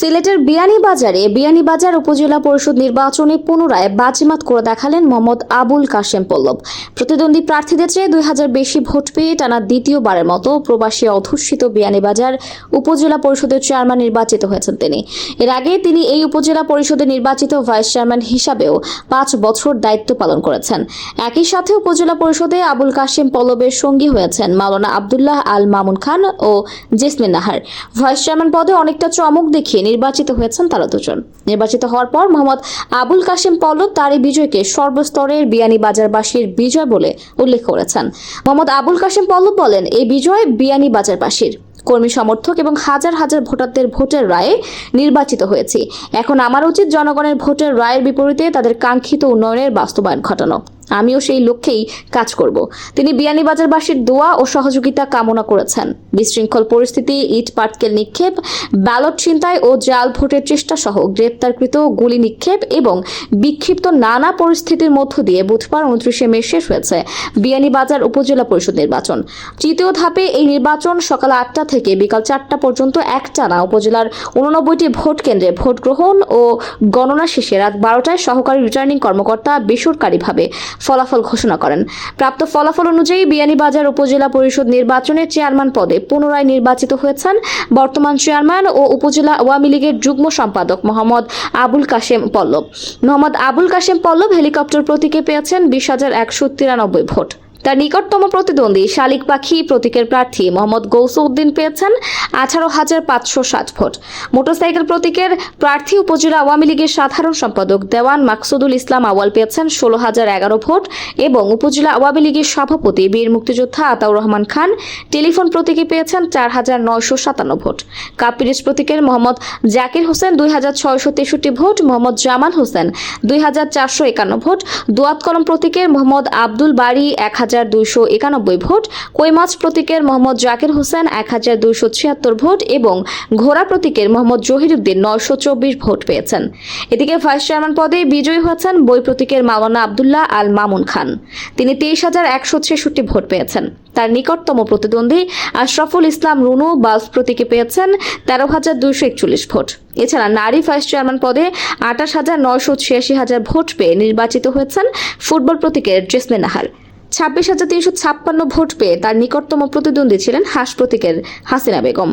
সিলেটের বিয়ানীবাজারে বিয়ানীবাজার উপজেলা পরিষদ নির্বাচনে পুনরায় বাজিমাত করে দেখালেন মোহাম্মদ আবুল কাশেম পল্লব। প্রতিদ্বন্দ্বী প্রার্থীদের চেয়ে দুই হাজার বেশি ভোট পেয়ে টানা দ্বিতীয়বারের মতো প্রবাসী অধ্যুষিত বিয়ানীবাজার উপজেলা পরিষদের চেয়ারম্যান নির্বাচিত হয়েছেন তিনি। এর আগে তিনি এই উপজেলা পরিষদে নির্বাচিত ভাইস চেয়ারম্যান হিসাবেও পাঁচ বছর দায়িত্ব পালন করেছেন। একই সাথে উপজেলা পরিষদে আবুল কাশেম পল্লবের সঙ্গী হয়েছেন মাওলানা আবদুল্লাহ আল মামুন খান ও জেসমিন নাহার। ভাইস চেয়ারম্যান পদে অনেকটা চমক দেখিয়ে নির্বাচিত হয়েছেন তারা দুজন। নির্বাচিত হওয়ার পর মোহাম্মদ আবুল কাশেম পল্লব তার এই বিজয়কে সর্বস্তরের বিয়ানী বাজারবাসীর বিজয় বলে উল্লেখ করেছেন। মোহাম্মদ আবুল কাশেম পল্লব বলেন, এই বিজয় বিয়ানী বাজারবাসীর। কর্মী সমর্থক এবং হাজার হাজার ভোটারদের ভোটের রায়ে নির্বাচিত হয়েছি। এখন আমার উচিত জনগণের ভোটের রায়ের বিপরীতে তাদের কাঙ্ক্ষিত উন্নয়নের বাস্তবায়ন ঘটানো। আমিও সেই লক্ষ্যেই কাজ করব। তিনি বিয়ানীবাজারবাসীর দোয়া ও সহযোগিতা কামনা করেছেন। বিশৃঙ্খল পরিস্থিতি, ইট পাটকেল নিক্ষেপ, ব্যালট ছিনতাই ও জাল ভোটের চেষ্টা সহ গ্রেপ্তারকৃত গুলি নিক্ষেপ এবং বিক্ষিপ্ত নানা পরিস্থিতির মধ্য দিয়ে বুধবার উনত্রিশে মে শেষ হয়েছে বিয়ানীবাজার উপজেলা পরিষদ নির্বাচন। তৃতীয় ধাপে এই নির্বাচন সকাল আটটা থেকে বিকাল চারটা পর্যন্ত একটানা উপজেলার উননব্বইটি ভোট কেন্দ্রে ভোট গ্রহণ ও গণনা শেষে রাত বারোটায় সহকারী রিটার্নিং কর্মকর্তা বেসরকারিভাবে ফলাফল ঘোষণা করেন। প্রাপ্ত ফলাফল অনুযায়ী বিয়ানীবাজার উপজেলা পরিষদ নির্বাচনে চেয়ারম্যান পদে পুনরায় নির্বাচিত হয়েছেন বর্তমান চেয়ারম্যান ও উপজেলা আওয়ামী লীগের যুগ্ম সম্পাদক মোহাম্মদ আবুল কাশেম পল্লব। মোহাম্মদ আবুল কাশেম পল্লব হেলিকপ্টার প্রতীকে পেয়েছেন বিশ হাজার একশো তিরানব্বই ভোট। তার নিকটতম প্রতিদ্বন্দ্বী শালিক পাখি প্রতীকের প্রার্থী মোহাম্মদ গৌসউদ্দিন পেয়েছেন আঠারো হাজার পাঁচশো ষাট ভোট। মোটরসাইকেল প্রতীকের প্রার্থী উপজেলা আওয়ামী লীগের সাধারণ সম্পাদক দেওয়ান মাকসুদুল ইসলাম আওয়াল পেয়েছেন ষোলো হাজার এগারো ভোট এবং উপজেলা আওয়ামী লীগের সভাপতি বীর মুক্তিযোদ্ধা আতাউর রহমান খান টেলিফোন প্রতীকে পেয়েছেন চার হাজার নয়শো সাতান্ন ভোট। কাপিরিস প্রতীকের মোহাম্মদ জাকির হোসেন দুই হাজার ছয়শো তেষট্টি ভোট, মোহাম্মদ জামাল হোসেন দুই হাজার চারশো একান্ন ভোট, দোয়াত কলম প্রতীকের মোহাম্মদ আব্দুল বাড়ি এক হাজার দুইশো একানব্বই ভোট কৈমাছ প্রতীকের মোহাম্মদ জাকির হোসেন এক হাজার দুইশো ছিয়াত্তর ভোট এবং ঘোড়া প্রতীকের মোহাম্মদ জহিরুদ্দিন নয়শো চব্বিশ ভোট পেয়েছেন। এদিকে ভাইস চেয়ারম্যান পদে বিজয়ী হয়েছেন বই প্রতীকের মাওলানা আবদুল্লাহ আল মামুন খান। তিনি তেইশ হাজার একশো ছেষট্টি ভোট পেয়েছেন। তার নিকটতম প্রতিদ্বন্দ্বী আশরাফুল ইসলাম রুনু বালস প্রতীকে পেয়েছেন তেরো হাজার দুইশো একচল্লিশ ভোট। এছাড়া নারী ভাইস চেয়ারম্যান পদে আঠাশ হাজার নয়শো ছিয়াশি হাজার ভোট পেয়ে নির্বাচিত হয়েছেন ফুটবল প্রতীকের জেসমিন নাহার। ছাব্বিশ হাজার তিনশো ছাপ্পান্ন ভোট পেয়ে তার নিকটতম প্রতিদ্বন্দ্বী ছিলেন হাস প্রতীকের হাসিনা বেগম।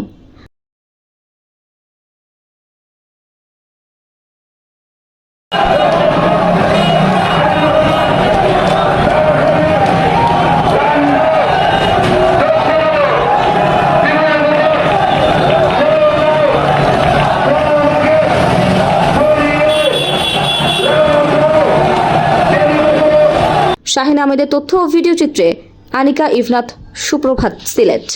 শাহিন আহমেদের তথ্য ও ভিডিও চিত্রে আনিকা ইভনাথ সুপ্রভাত সিলেট।